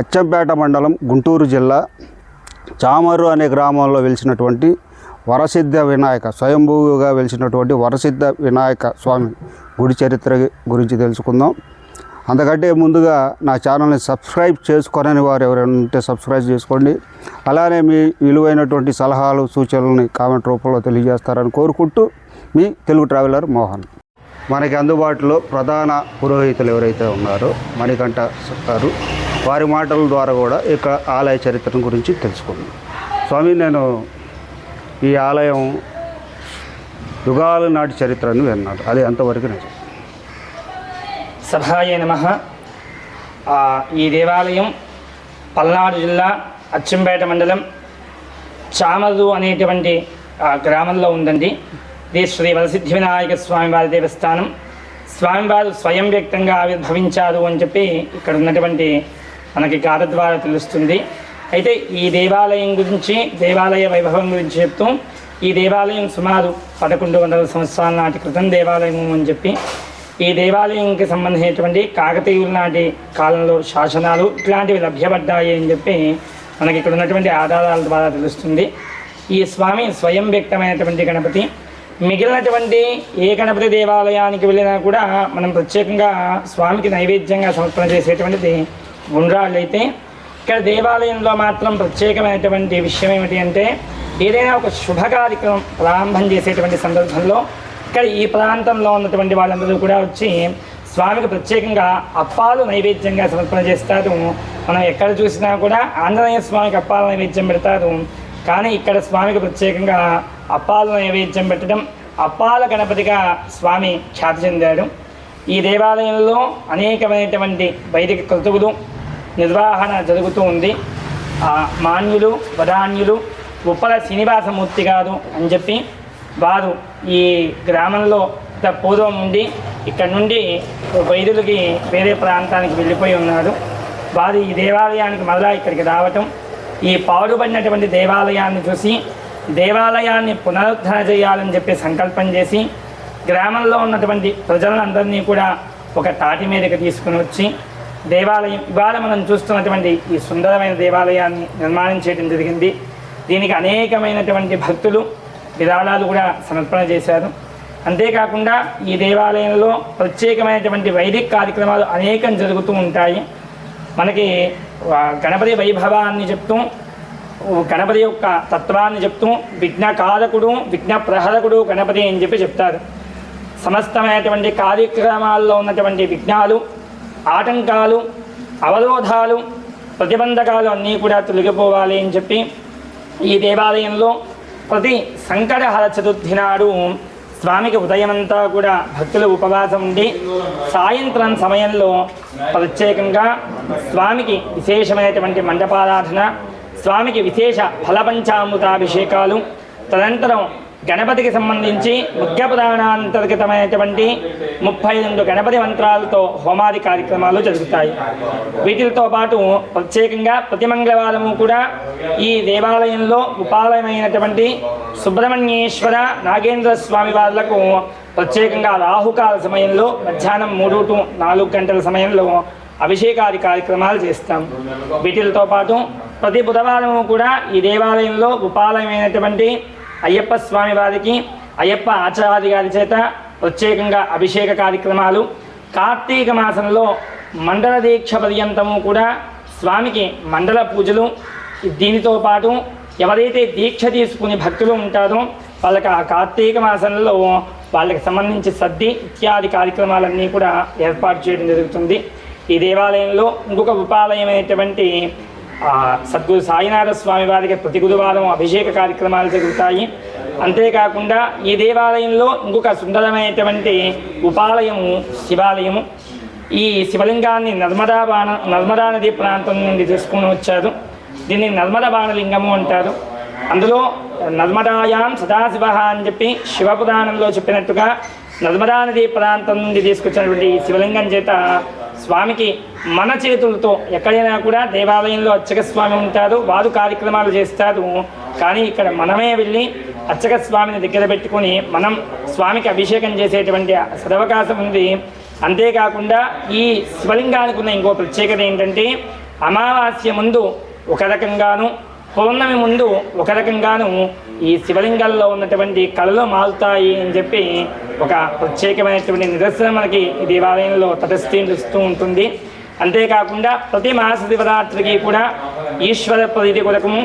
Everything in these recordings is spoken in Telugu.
అచ్చంపేట మండలం గుంటూరు జిల్లా చామరు అనే గ్రామంలో వెలిసినటువంటి వరసిద్ధ వినాయక స్వయంభూగా వెలిసినటువంటి వరసిద్ధ వినాయక స్వామి గుడి చరిత్ర గురించి తెలుసుకుందాం. అంతకంటే ముందుగా నా ఛానల్ని సబ్స్క్రైబ్ చేసుకోనని వారు ఎవరైనా ఉంటే సబ్స్క్రైబ్ చేసుకోండి. అలానే మీ విలువైనటువంటి సలహాలు సూచనలని కామెంట్ రూపంలో తెలియజేస్తారని కోరుకుంటూ మీ తెలుగు ట్రావెలర్ మోహన్. మనకి అందుబాటులో ప్రధాన పురోహితులు ఎవరైతే ఉన్నారో మణికంఠ గారు వారి మాటల ద్వారా కూడా ఇక ఆలయ చరిత్ర గురించి తెలుసుకున్నాను స్వామి నేను ఈ ఆలయం యుగాల నాటి చరిత్రను విన్నాను. అది అంతవరకు నిజం? సభాయ నమ. ఈ దేవాలయం పల్నాడు జిల్లా అచ్చంపేట మండలం చామలు అనేటువంటి గ్రామంలో ఉందండి. ఇది శ్రీ వరసిద్ధి వినాయక స్వామివారి దేవస్థానం. స్వామివారు స్వయం వ్యక్తంగా ఆవిర్భవించారు అని చెప్పి ఇక్కడ ఉన్నటువంటి మనకి గాథ ద్వారా తెలుస్తుంది. అయితే ఈ దేవాలయం గురించి దేవాలయ వైభవం గురించి చెప్తూ ఈ దేవాలయం సుమారు పదకొండు వందల సంవత్సరాల నాటి క్రితం దేవాలయం అని చెప్పి ఈ దేవాలయంకి సంబంధించినటువంటి కాకతీయుల నాటి కాలంలో శాసనాలు ఇట్లాంటివి లభ్యపడ్డాయి అని చెప్పి మనకి ఇక్కడ ఉన్నటువంటి ఆధారాల ద్వారా తెలుస్తుంది. ఈ స్వామి స్వయం వ్యక్తమైనటువంటి గణపతి మిగిలినటువంటి ఏ గణపతి దేవాలయానికి వెళ్ళినా కూడా మనం ప్రత్యేకంగా స్వామికి నైవేద్యంగా సమర్పణ చేసేటువంటిది గుండ్రాళ్ళు అయితే ఇక్కడ దేవాలయంలో మాత్రం ప్రత్యేకమైనటువంటి విషయం ఏమిటి అంటే ఏదైనా ఒక శుభ కార్యక్రమం ప్రారంభం చేసేటువంటి సందర్భంలో ఇక్కడ ఈ ప్రాంతంలో ఉన్నటువంటి వాళ్ళందరూ కూడా వచ్చి స్వామికి ప్రత్యేకంగా అప్పాలు నైవేద్యంగా సమర్పణ చేస్తారు. మనం ఎక్కడ చూసినా కూడా ఆంజనేయ స్వామికి అప్పాల నైవేద్యం పెడతారు. కానీ ఇక్కడ స్వామికి ప్రత్యేకంగా అప్పాలు నైవేద్యం పెట్టడం అప్పాల గణపతిగా స్వామి ఖ్యాతి చెందాడు. ఈ దేవాలయంలో అనేకమైనటువంటి వైదిక కృతువులు నిర్వహణ జరుగుతూ ఉంది. మాన్యులు వధాన్యులు ఉప్పల శ్రీనివాసమూర్తి గారు అని చెప్పి వారు ఈ గ్రామంలో పూర్వం ఉండి ఇక్కడ నుండి వైద్యులకి వేరే ప్రాంతానికి వెళ్ళిపోయి ఉన్నారు. వారు ఈ దేవాలయానికి మరలా ఇక్కడికి రావటం ఈ పాడుబడినటువంటి దేవాలయాన్ని చూసి దేవాలయాన్ని పునరుద్ధరణ చేయాలని చెప్పి సంకల్పం చేసి గ్రామంలో ఉన్నటువంటి ప్రజలందరినీ కూడా ఒక తాటి మీదకి తీసుకుని వచ్చి దేవాలయం ఇవాళ మనం చూస్తున్నటువంటి ఈ సుందరమైన దేవాలయాన్ని నిర్మాణం చేయడం జరిగింది. దీనికి అనేకమైనటువంటి భక్తులు విరాళాలు కూడా సమర్పణ చేశారు. అంతేకాకుండా ఈ దేవాలయంలో ప్రత్యేకమైనటువంటి వైదిక కార్యక్రమాలు అనేకం జరుగుతూ ఉంటాయి. మనకి గణపతి వైభవాన్ని చెప్తూ గణపతి యొక్క తత్వాన్ని చెప్తూ విఘ్నకారకుడు విఘ్న ప్రహరకుడు గణపతి అని చెప్పి చెప్తారు. సమస్తమైనటువంటి కార్యక్రమాల్లో ఉన్నటువంటి విఘ్నాలు ఆటంకాలు అవరోధాలు ప్రతిబంధకాలు అన్నీ కూడా తొలగిపోవాలి అని చెప్పి ఈ దేవాలయంలో ప్రతి సంకటహర చతుర్థి నాడు స్వామికి ఉదయమంతా కూడా భక్తులు ఉపవాసం ఉండి సాయంత్రం సమయంలో ప్రత్యేకంగా స్వామికి విశేషమైనటువంటి మండపారాధన స్వామికి విశేష ఫలపంచామృతాభిషేకాలు తదనంతరం గణపతికి సంబంధించి ముఖ్యపదానాంతర్గతమైనటువంటి ముప్పై రెండు గణపతి మంత్రాలతో హోమాది కార్యక్రమాలు జరుగుతాయి. వీటితో పాటు ప్రత్యేకంగా ప్రతి మంగళవారము కూడా ఈ దేవాలయంలో ఉపాలయమైనటువంటి సుబ్రహ్మణ్యేశ్వర నాగేంద్ర స్వామి వార్లకు ప్రత్యేకంగా రాహుకాల సమయంలో మధ్యాహ్నం మూడు టు నాలుగు గంటల సమయంలో అభిషేకాది కార్యక్రమాలు చేస్తాం. వీటితో పాటు ప్రతి బుధవారము కూడా ఈ దేవాలయంలో ఉపాలయమైనటువంటి అయ్యప్ప స్వామి వారికి అయ్యప్ప ఆచార్య గారి చేత ప్రత్యేకంగా అభిషేక కార్యక్రమాలు. కార్తీక మాసంలో మండల దీక్ష పర్యంతము కూడా స్వామికి మండల పూజలు. దీనితో పాటు ఎవరైతే దీక్ష తీసుకుని భక్తులు ఉంటారో వాళ్ళకి ఆ కార్తీక మాసంలో వాళ్ళకి సంబంధించి సద్ది ఇత్యాది కార్యక్రమాలన్నీ కూడా ఏర్పాటు చేయడం జరుగుతుంది. ఈ దేవాలయంలో ఇంకొక ఉపాలయమైనటువంటి సద్గురు సాయినాథ స్వామి వారికి ప్రతి గురువారం అభిషేక కార్యక్రమాలు జరుగుతాయి. అంతేకాకుండా ఈ దేవాలయంలో ఇంకొక సుందరమైనటువంటి ఉపాలయము శివాలయము ఈ శివలింగాన్ని నర్మదా బాణ నర్మదా నది ప్రాంతం నుండి తీసుకుని వచ్చారు. దీన్ని నర్మద బాణలింగము అంటారు. అందులో నర్మదాయాం సదాశివ అని చెప్పి శివపురాణంలో చెప్పినట్టుగా నర్మదా నది ప్రాంతం నుండి తీసుకొచ్చినటువంటి ఈ శివలింగం చేత స్వామికి మన చేతులతో ఎక్కడైనా కూడా దేవాలయంలో అర్చక స్వామి ఉంటారు వారు కార్యక్రమాలు చేస్తారు. కానీ ఇక్కడ మనమే వెళ్ళి అర్చక స్వామిని దగ్గర పెట్టుకొని మనం స్వామికి అభిషేకం చేసేటువంటి సదవకాశం ఉంది. అంతేకాకుండా ఈ శివలింగానికి ఉన్న ఇంకో ప్రత్యేకత ఏంటంటే అమావాస్య ముందు ఒక రకంగాను పౌర్ణమి ముందు ఒక రకంగాను ఈ శివలింగాల్లో ఉన్నటువంటి కళలు మారుతాయి అని చెప్పి ఒక ప్రత్యేకమైనటువంటి నిదర్శనం మనకి ఈ దేవాలయంలో తటస్థీకరిస్తూ ఉంటుంది. అంతేకాకుండా ప్రతి మాస శివరాత్రికి కూడా ఈశ్వర ప్రతి కొరకము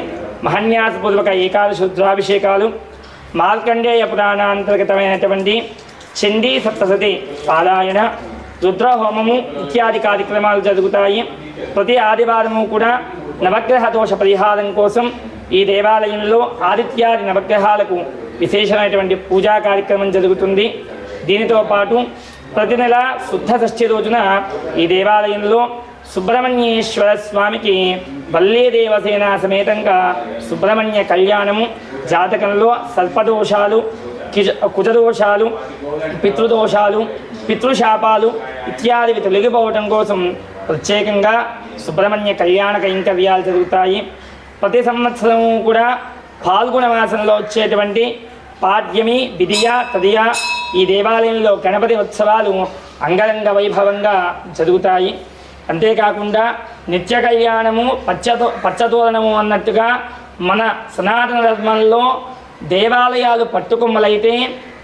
మహన్యాసపూర్వక ఏకాదశి రుద్రాభిషేకాలు మార్కండేయ పురాణాంతర్గతమైనటువంటి చండీ సప్తసతి పారాయణ రుద్రహోమము ఇత్యాది కార్యక్రమాలు జరుగుతాయి. ప్రతి ఆదివారము కూడా నవగ్రహ దోష పరిహారం కోసం ఈ దేవాలయంలో ఆదిత్యాది నవగ్రహాలకు విశేషమైనటువంటి పూజా కార్యక్రమం జరుగుతుంది. దీనితో పాటు ప్రతి నెల శుద్ధ షష్ఠి రోజున ఈ దేవాలయంలో సుబ్రహ్మణ్యేశ్వర స్వామికి వల్లీ దేవసేన సమేతంగా సుబ్రహ్మణ్య కళ్యాణము జాతకంలో సర్పదోషాలు కిజ కుజదోషాలు పితృదోషాలు పితృశాపాలు ఇత్యాదివి తొలగిపోవటం కోసం ప్రత్యేకంగా సుబ్రహ్మణ్య కళ్యాణ కైంకర్యాలు జరుగుతాయి. ప్రతి సంవత్సరము కూడా పాల్గొన మాసంలో వచ్చేటువంటి పాడ్యమి విధియ తదియ ఈ దేవాలయంలో గణపతి ఉత్సవాలు అంగరంగ వైభవంగా జరుగుతాయి. అంతేకాకుండా నిత్య కళ్యాణము పచ్చతో పచ్చతోరణము అన్నట్టుగా మన సనాతన ధర్మంలో దేవాలయాలు పట్టుకొమ్మలైతే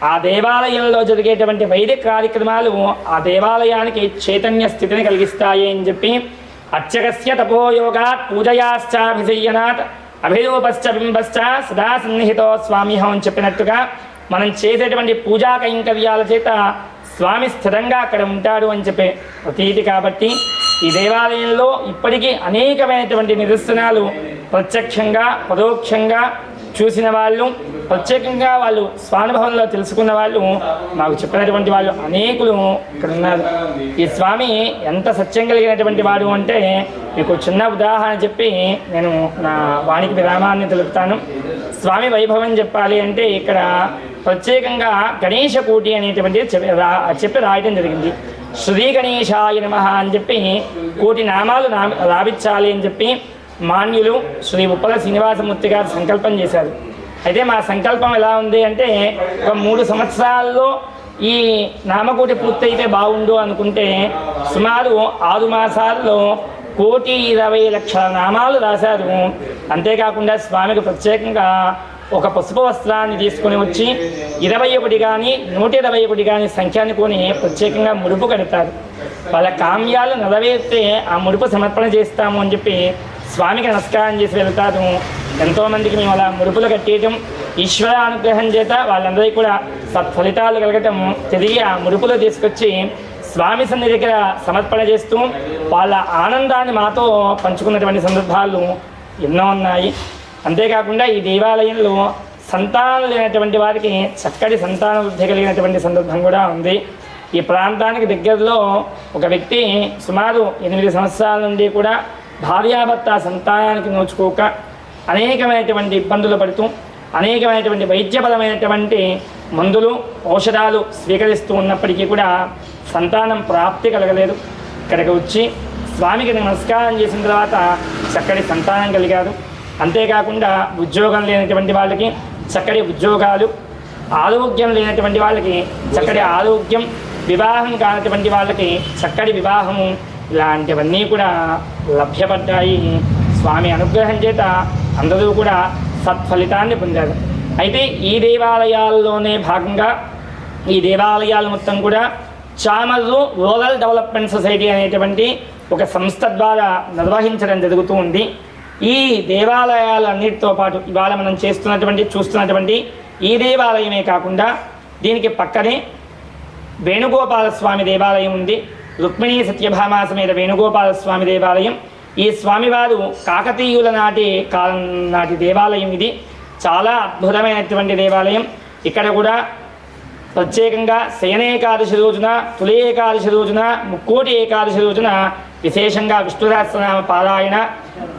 ఆ దేవాలయంలో జరిగేటువంటి వైదిక కార్యక్రమాలు ఆ దేవాలయానికి చైతన్య స్థితిని కలిగిస్తాయి అని చెప్పి అర్చకస్య తపోయోగాత్ పూజయాశ్చాభిషయ్యనాత్ అభిరూపశ్చ బింబశ్చ సదా సన్నిహితో స్వామిహం అని చెప్పినట్టుగా మనం చేసేటువంటి పూజా కైంకర్యాల చేత స్వామి స్థిరంగా అక్కడ ఉంటాడు అని చెప్పే ప్రతీతి కాబట్టి ఈ దేవాలయంలో ఇప్పటికీ అనేకమైనటువంటి నిదర్శనాలు ప్రత్యక్షంగా పరోక్షంగా చూసిన వాళ్ళు ప్రత్యేకంగా వాళ్ళు స్వానుభవంలో తెలుసుకున్న వాళ్ళు మాకు చెప్పినటువంటి వాళ్ళు అనేకులు ఇక్కడ ఉన్నారు. ఈ స్వామి ఎంత సత్యం కలిగినటువంటి వాడు అంటే మీకు చిన్న ఉదాహరణ చెప్పి నేను నా వాణికి విరామాన్ని తెలుపుతాను. స్వామి వైభవం చెప్పాలి అంటే ఇక్కడ ప్రత్యేకంగా గణేష కోటి అనేటువంటి చెప్పి రాయడం చెప్పి జరిగింది. శ్రీ గణేశాయ నమ అని చెప్పి కోటి నామాలు నా రావించాలి అని చెప్పి మాన్యులు శ్రీ ఉప్పల శ్రీనివాసమూర్తి గారు సంకల్పం చేశారు. అయితే మా సంకల్పం ఎలా ఉంది అంటే ఒక మూడు సంవత్సరాల్లో ఈ నామకోటి పూర్తయితే బాగుండు అనుకుంటే సుమారు ఆరు మాసాల్లో కోటి ఇరవై లక్షల నామాలు రాశారు. అంతేకాకుండా స్వామికి ప్రత్యేకంగా ఒక పసుపు వస్త్రాన్ని తీసుకొని వచ్చి ఇరవై ఒకటి కానీ నూట ఇరవై ఒకటి కానీ సంఖ్యాన్ని కొని ప్రత్యేకంగా ముడుపు కడతారు. వాళ్ళ కామ్యాలు నెరవేరితే ఆ ముడుపు సమర్పణ చేస్తాము అని చెప్పి స్వామికి నమస్కారం చేసి వెళ్తాము ఎంతోమందికి మేము అలా ముడుపులు కట్టేయటం ఈశ్వర అనుగ్రహం చేత వాళ్ళందరికీ కూడా సత్ఫలితాలు కలగటం తిరిగి ఆ ముడుపులు తీసుకొచ్చి స్వామి సన్నిధి దగ్గర సమర్పణ చేస్తూ వాళ్ళ ఆనందాన్ని మాతో పంచుకున్నటువంటి సందర్భాలు ఎన్నో ఉన్నాయి. అంతేకాకుండా ఈ దేవాలయంలో సంతానం లేనటువంటి వారికి చక్కటి సంతాన వృద్ధి కలిగినటువంటి సందర్భం కూడా ఉంది. ఈ ప్రాంతానికి దగ్గరలో ఒక వ్యక్తి సుమారు ఎనిమిది సంవత్సరాల నుండి కూడా భార్యాభర్త సంతానానికి నోచుకోక అనేకమైనటువంటి ఇబ్బందులు పడుతూ అనేకమైనటువంటి వైద్యపరమైనటువంటి మందులు ఔషధాలు స్వీకరిస్తూ ఉన్నప్పటికీ కూడా సంతానం ప్రాప్తి కలగలేదు. ఇక్కడికి వచ్చి స్వామికి నమస్కారం చేసిన తర్వాత చక్కటి సంతానం కలిగారు. అంతేకాకుండా ఉద్యోగం లేనటువంటి వాళ్ళకి చక్కటి ఉద్యోగాలు ఆరోగ్యం లేనటువంటి వాళ్ళకి చక్కటి ఆరోగ్యం వివాహం కానటువంటి వాళ్ళకి చక్కటి వివాహము ఇలాంటివన్నీ కూడా లభ్యపడ్డాయి. స్వామి అనుగ్రహం చేత అందరూ కూడా సత్ఫలితాన్ని పొందారు. అయితే ఈ దేవాలయాల్లోనే భాగంగా ఈ దేవాలయాలు మొత్తం కూడా చామర్రు రూరల్ డెవలప్మెంట్ సొసైటీ అనేటువంటి ఒక సంస్థ ద్వారా నిర్వహించడం జరుగుతూ ఉంది. ఈ దేవాలయాలన్నిటితో పాటు ఇవాళ మనం చేస్తున్నటువంటి చూస్తున్నటువంటి ఈ దేవాలయమే కాకుండా దీనికి పక్కనే వేణుగోపాల స్వామి దేవాలయం ఉంది. రుక్మిణీ సత్యభామ సమేత వేణుగోపాల స్వామి దేవాలయం. ఈ స్వామివారు కాకతీయుల నాటి కాలం నాటి దేవాలయం ఇది. చాలా అద్భుతమైనటువంటి దేవాలయం. ఇక్కడ కూడా ప్రత్యేకంగా శయన ఏకాదశి రోజున తులి ఏకాదశి రోజున ముక్కోటి ఏకాదశి రోజున విశేషంగా విష్ణు పారాయణ.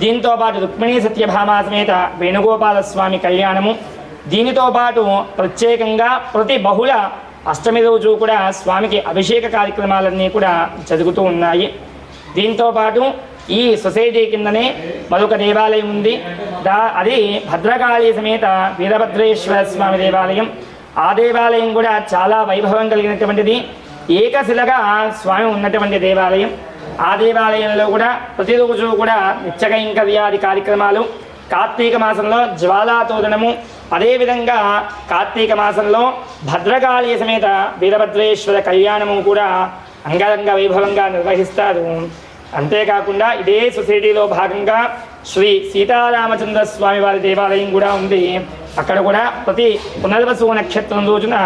దీంతో పాటు రుక్మిణీ సత్యభామ సమేత వేణుగోపాల స్వామి కళ్యాణము. దీనితో పాటు ప్రత్యేకంగా ప్రతి బహుళ అష్టమి రోజు కూడా స్వామికి అభిషేక కార్యక్రమాలన్నీ కూడా జరుగుతూ ఉన్నాయి. దీంతో పాటు ఈ సొసైటీ కిందనే మరొక దేవాలయం ఉంది. దా అది భద్రకాళి సమేత వీరభద్రేశ్వర స్వామి దేవాలయం. ఆ దేవాలయం కూడా చాలా వైభవం కలిగినటువంటిది. ఏకశిలగా స్వామి ఉన్నటువంటి దేవాలయం. ఆ దేవాలయంలో కూడా ప్రతిరోజు కూడా నిత్యకైంకర్యాది కార్యక్రమాలు. కార్తీక మాసంలో జ్వాలాతోరణము అదేవిధంగా కార్తీక మాసంలో భద్రకాళి సమేత వీరభద్రేశ్వర కళ్యాణము కూడా అంగరంగ వైభవంగా నిర్వహిస్తారు. అంతేకాకుండా ఇదే సొసైటీలో భాగంగా శ్రీ సీతారామచంద్ర స్వామి వారి దేవాలయం కూడా ఉంది. అక్కడ కూడా ప్రతి పునర్వసు నక్షత్రం రోజున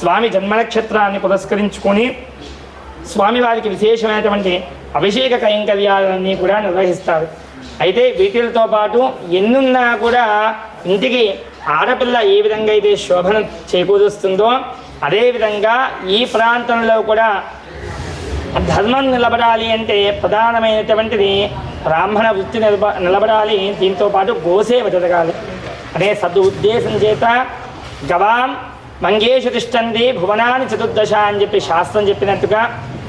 స్వామి జన్మ నక్షత్రాన్ని పురస్కరించుకొని స్వామివారికి విశేషమైనటువంటి అభిషేక కైంకర్యాలన్నీ కూడా నిర్వహిస్తారు. అయితే వీటితో పాటు ఎన్నున్నా కూడా ఇంటికి ఆడపిల్ల ఏ విధంగా అయితే శోభను చేకూరుస్తుందో అదేవిధంగా ఈ ప్రాంతంలో కూడా ధర్మం నిలబడాలి అంటే ప్రధానమైనటువంటిది బ్రాహ్మణ వృత్తి నిలబ నిలబడాలి. దీంతో పాటు గోసేవ జరగాలి అనే సద్దు ఉద్దేశం చేత గవాం మంగేషు తిష్టంది భువనాన్ని చతుర్దశ అని చెప్పి శాస్త్రం చెప్పినట్టుగా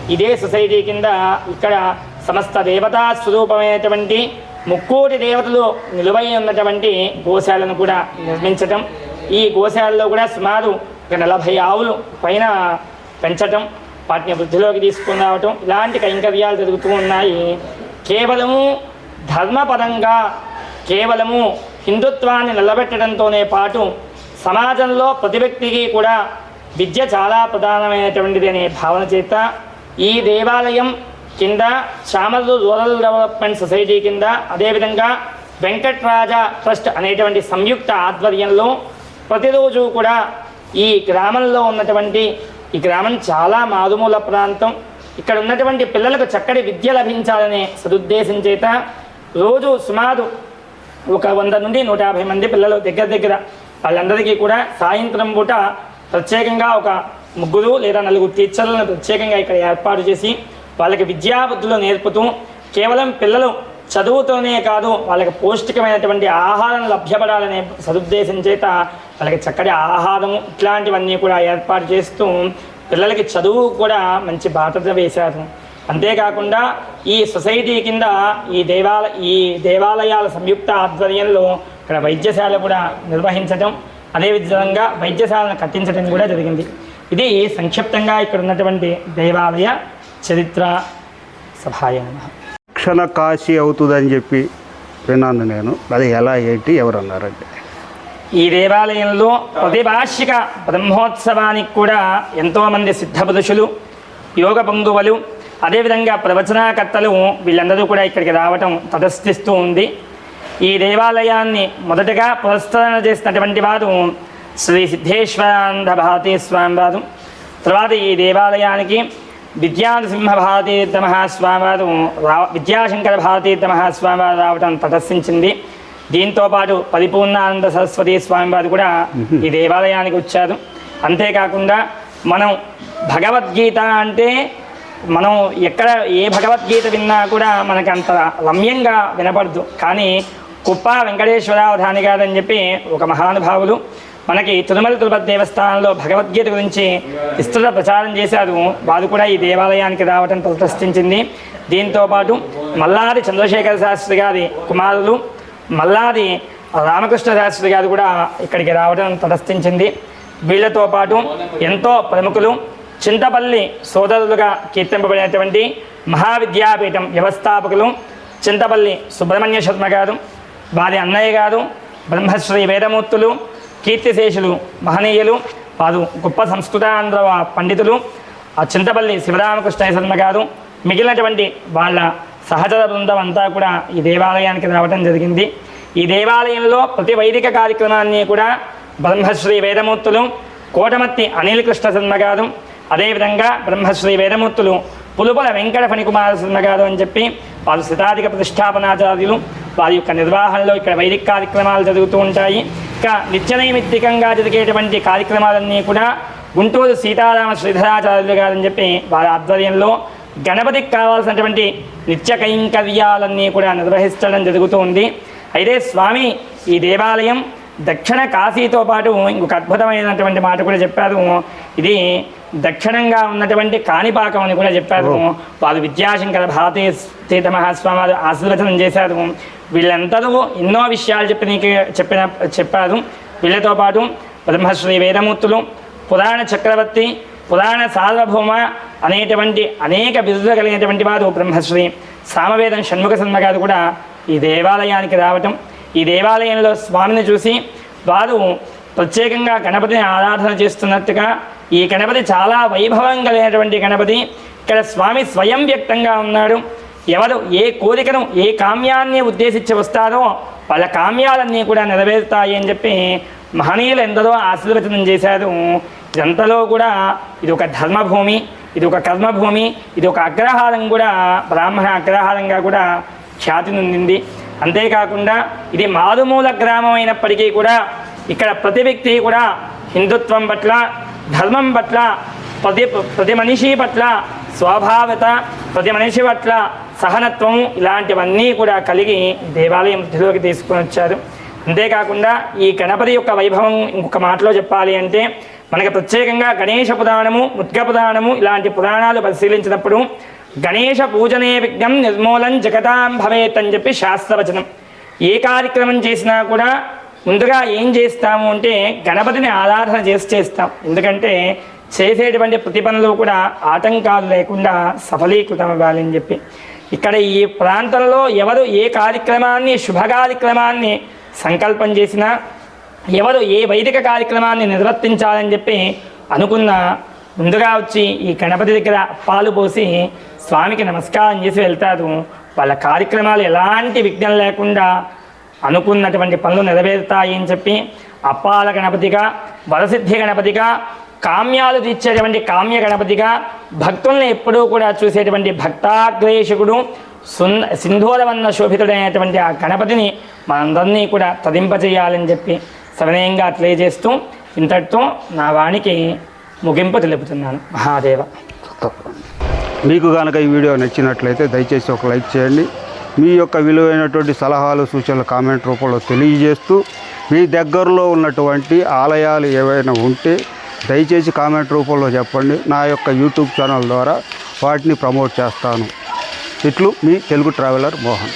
ఇదే సొసైటీ కింద ఇక్కడ సమస్త దేవతా స్వరూపమైనటువంటి ముక్కోటి దేవతలు నిలువై ఉన్నటువంటి గోశాలను కూడా నిర్మించటం. ఈ గోశాలలో కూడా సుమారు ఒక నలభై ఆవులు పైన పెంచటం వాటిని వృద్ధిలోకి తీసుకుని రావటం. ఇలాంటి కైంకర్యాలు జరుగుతూ ఉన్నాయి. కేవలము ధర్మపరంగా కేవలము హిందుత్వాన్ని నిలబెట్టడంతోనే పాటు సమాజంలో ప్రతి వ్యక్తికి కూడా విద్య చాలా ప్రధానమైనటువంటిది అనే భావన చేత ఈ దేవాలయం కింద శ్యామలు రూరల్ డెవలప్మెంట్ సొసైటీ కింద అదేవిధంగా వెంకట్రాజ ట్రస్ట్ అనేటువంటి సంయుక్త ఆధ్వర్యంలో ప్రతిరోజు కూడా ఈ గ్రామంలో ఉన్నటువంటి ఈ గ్రామం చాలా మారుమూల ప్రాంతం. ఇక్కడ ఉన్నటువంటి పిల్లలకు చక్కటి విద్య లభించాలనే సదుద్దేశం చేత రోజు సుమారు ఒక వంద నుండి నూట యాభై మంది పిల్లలు దగ్గర దగ్గర వాళ్ళందరికీ కూడా సాయంత్రం పూట ప్రత్యేకంగా ఒక ముగ్గురు లేదా నలుగురు టీచర్లను ప్రత్యేకంగా ఇక్కడ ఏర్పాటు చేసి వాళ్ళకి విద్యాబుద్ధులు నేర్పుతూ కేవలం పిల్లలు చదువుతోనే కాదు వాళ్ళకి పౌష్టికమైనటువంటి ఆహారం లభ్యపడాలనే సదుద్దేశం చేత వాళ్ళకి చక్కటి ఆహారం ఇట్లాంటివన్నీ కూడా ఏర్పాటు చేస్తూ పిల్లలకి చదువు కూడా మంచి బాధ్యత వేశారు. అంతేకాకుండా ఈ సొసైటీ కింద ఈ దేవాల ఈ దేవాలయాల సంయుక్త ఆధ్వర్యంలో ఇక్కడ వైద్యశాల కూడా నిర్వహించడం అదేవిధంగా వైద్యశాలను కట్టించడం కూడా జరిగింది. ఇది సంక్షిప్తంగా ఇక్కడ ఉన్నటువంటి దేవాలయ చరిత్ర సభాయ నమః. క్షణ కాశీ అవుతుందని చెప్పి విన్నాను నేను. అది ఎలా ఏంటి? ఎవరు అన్నారంటే ఈ దేవాలయంలో ప్రతిభాషిక బ్రహ్మోత్సవానికి కూడా ఎంతోమంది సిద్ధ పురుషులు యోగ బంధువులు అదేవిధంగా ప్రవచనకర్తలు వీళ్ళందరూ కూడా ఇక్కడికి రావటం తటస్థిస్తూ ఉంది. ఈ దేవాలయాన్ని మొదటగా పురస్కరణ చేసినటువంటి వారు శ్రీ సిద్ధేశ్వరానంద భారతీ స్వామి వారు. తర్వాత ఈ దేవాలయానికి విద్యానరసింహ భారతీర్థ మహాస్వామి వారు రా విద్యాశంకర భారతీర్థ మహాస్వామి వారు రావటం తటస్థించింది దీంతో పాటు పరిపూర్ణానంద సరస్వతి స్వామి వారు కూడా ఈ దేవాలయానికి వచ్చారు. అంతేకాకుండా మనం భగవద్గీత అంటే మనం ఎక్కడ ఏ భగవద్గీత విన్నా కూడా మనకి అంత రమ్యంగా వినపడదు. కానీ కుప్ప వెంకటేశ్వరావధాని గారు అని చెప్పి ఒక మహానుభావులు మనకి తిరుమల తిరుపతి దేవస్థానంలో భగవద్గీత గురించి విస్తృత ప్రచారం చేశారు. వారు కూడా ఈ దేవాలయానికి రావటం ప్రతిష్ఠించింది దీంతో పాటు చంద్రశేఖర శాస్త్రి గారి కుమారులు మల్లారి రామకృష్ణ శాస్త్రి గారు కూడా ఇక్కడికి రావడం తటస్థించింది వీళ్ళతో పాటు ఎంతో ప్రముఖులు చింతపల్లి సోదరులుగా కీర్తింపబడినటువంటి మహావిద్యాపీఠం వ్యవస్థాపకులు చింతపల్లి సుబ్రహ్మణ్య శర్మ గారు వారి అన్నయ్య గారు బ్రహ్మశ్రీ వేదమూర్తులు కీర్తిశేషులు మహనీయులు వారు గొప్ప సంస్కృతాంధ్ర పండితులు ఆ చింతపల్లి శివరామకృష్ణ శర్మ గారు మిగిలినటువంటి వాళ్ళ సహచర బృందం అంతా కూడా ఈ దేవాలయానికి రావడం జరిగింది. ఈ దేవాలయంలో ప్రతి వైదిక కార్యక్రమాన్ని కూడా బ్రహ్మశ్రీ వేదమూర్తులు కోటమత్తి అనిల్ కృష్ణ శర్మ గారు అదేవిధంగా బ్రహ్మశ్రీ వేదమూర్తులు పులుపల వెంకట ఫణికుమార శర్మ గారు అని చెప్పి వారు శతాధిక ప్రతిష్టాపనాచార్యులు వారి యొక్క నిర్వహణలో ఇక్కడ వైదిక కార్యక్రమాలు జరుగుతూ ఉంటాయి. ఇంకా నిత్యనైమిత్తికంగా జరిగేటువంటి కార్యక్రమాలన్నీ కూడా గుంటూరు సీతారామ శ్రీధరాచార్యులు గారు అని చెప్పి వారి ఆధ్వర్యంలో గణపతికి కావాల్సినటువంటి నిత్య కైంకర్యాలన్నీ కూడా నిర్వహించడం జరుగుతూ ఉంది. అయితే స్వామి ఈ దేవాలయం దక్షిణ కాశీతో పాటు ఇంకొక అద్భుతమైనటువంటి మాట కూడా చెప్పారు. ఇది దక్షిణంగా ఉన్నటువంటి కాణిపాకం అని కూడా చెప్పారు. వారు విద్యాశంకర భారతీయ తీర్థ మహాస్వామి వారు ఆశీర్వచనం చేశారు. వీళ్ళందరూ ఎన్నో విషయాలు చెప్పిన చెప్పిన చెప్పారు. వీళ్ళతో పాటు బ్రహ్మశ్రీ వేదమూర్తులు పురాణ చక్రవర్తి పురాణ సార్వభౌమ అనేటువంటి అనేక బిరుదులు కలిగినటువంటి వారు బ్రహ్మశ్రీ సామవేదం షణ్ముఖ శర్మ గారు కూడా ఈ దేవాలయానికి రావటం ఈ దేవాలయంలో స్వామిని చూసి వారు ప్రత్యేకంగా గణపతిని ఆరాధన చేస్తున్నట్టుగా ఈ గణపతి చాలా వైభవం కలిగినటువంటి గణపతి. ఇక్కడ స్వామి స్వయం వ్యక్తంగా ఉన్నాడు. ఎవరు ఏ కోరికను ఏ కామ్యాన్ని ఉద్దేశించి వస్తారో వాళ్ళ కామ్యాలన్నీ కూడా నెరవేరుతాయి అని చెప్పి మహనీయులు ఎందరో ఆశీర్వచనం చేశారు. ఇదంతలో కూడా ఇది ఒక ధర్మభూమి ఇది ఒక కర్మభూమి ఇది ఒక అగ్రహారం కూడా బ్రాహ్మణ అగ్రహారంగా కూడా ఖ్యాతి నొందింది. అంతేకాకుండా ఇది మారుమూల గ్రామం అయినప్పటికీ కూడా ఇక్కడ ప్రతి వ్యక్తి కూడా హిందుత్వం పట్ల ధర్మం పట్ల ప్రతి ప్రతి మనిషి పట్ల స్వభావత ప్రతి మనిషి పట్ల సహనత్వం ఇలాంటివన్నీ కూడా కలిగి దేవాలయం వృద్ధిలోకి తీసుకుని వచ్చారు. అంతేకాకుండా ఈ గణపతి యొక్క వైభవం ఇంకొక మాటలో చెప్పాలి అంటే మనకి ప్రత్యేకంగా గణేష పురాణము ముద్గ పురాణము ఇలాంటి పురాణాలు పరిశీలించినప్పుడు గణేష పూజనే విఘ్నం నిర్మూలం జగతాం భవేత్ అని చెప్పి శాస్త్రవచనం. ఏ కార్యక్రమం చేసినా కూడా ముందుగా ఏం చేస్తాము అంటే గణపతిని ఆరాధన చేసి చేస్తాం. ఎందుకంటే చేసేటువంటి ప్రతి పనులు కూడా ఆటంకాలు లేకుండా సఫలీకృతం అవ్వాలని చెప్పి. ఇక్కడ ఈ ప్రాంతంలో ఎవరు ఏ కార్యక్రమాన్ని శుభ కార్యక్రమాన్ని సంకల్పం చేసినా ఎవరు ఏ వైదిక కార్యక్రమాన్ని నిర్వర్తించాలని చెప్పి అనుకున్న ముందుగా వచ్చి ఈ గణపతి దగ్గర పాలు పోసి స్వామికి నమస్కారం చేసి వెళ్తారు. వాళ్ళ కార్యక్రమాలు ఎలాంటి విఘ్నం లేకుండా అనుకున్నటువంటి పనులు నెరవేరుతాయని చెప్పి అప్పాల గణపతిగా వరసిద్ధి గణపతిగా కామ్యాలు తీర్చేటువంటి కామ్య గణపతిగా భక్తుల్ని ఎప్పుడూ కూడా చూసేటువంటి భక్తాగ్రేషకుడు సుంద సింధూరవన్న శోభితుడైనటువంటి ఆ గణపతిని మనందరినీ కూడా తరింపజేయాలని చెప్పి సవినయంగా తెలియజేస్తూ ఇంతటితో నా వాణికి ముగింపు తెలుపుతున్నాను. మహాదేవ. మీకు కనుక ఈ వీడియో నచ్చినట్లయితే దయచేసి ఒక లైక్ చేయండి. మీ యొక్క విలువైనటువంటి సలహాలు సూచనలు కామెంట్ రూపంలో తెలియజేస్తూ మీ దగ్గరలో ఉన్నటువంటి ఆలయాలు ఏవైనా ఉంటే దయచేసి కామెంట్ రూపంలో చెప్పండి. నా యొక్క యూట్యూబ్ ఛానల్ ద్వారా వాటిని ప్రమోట్ చేస్తాను. ఇట్లు మీ తెలుగు ట్రావెలర్ మోహన్.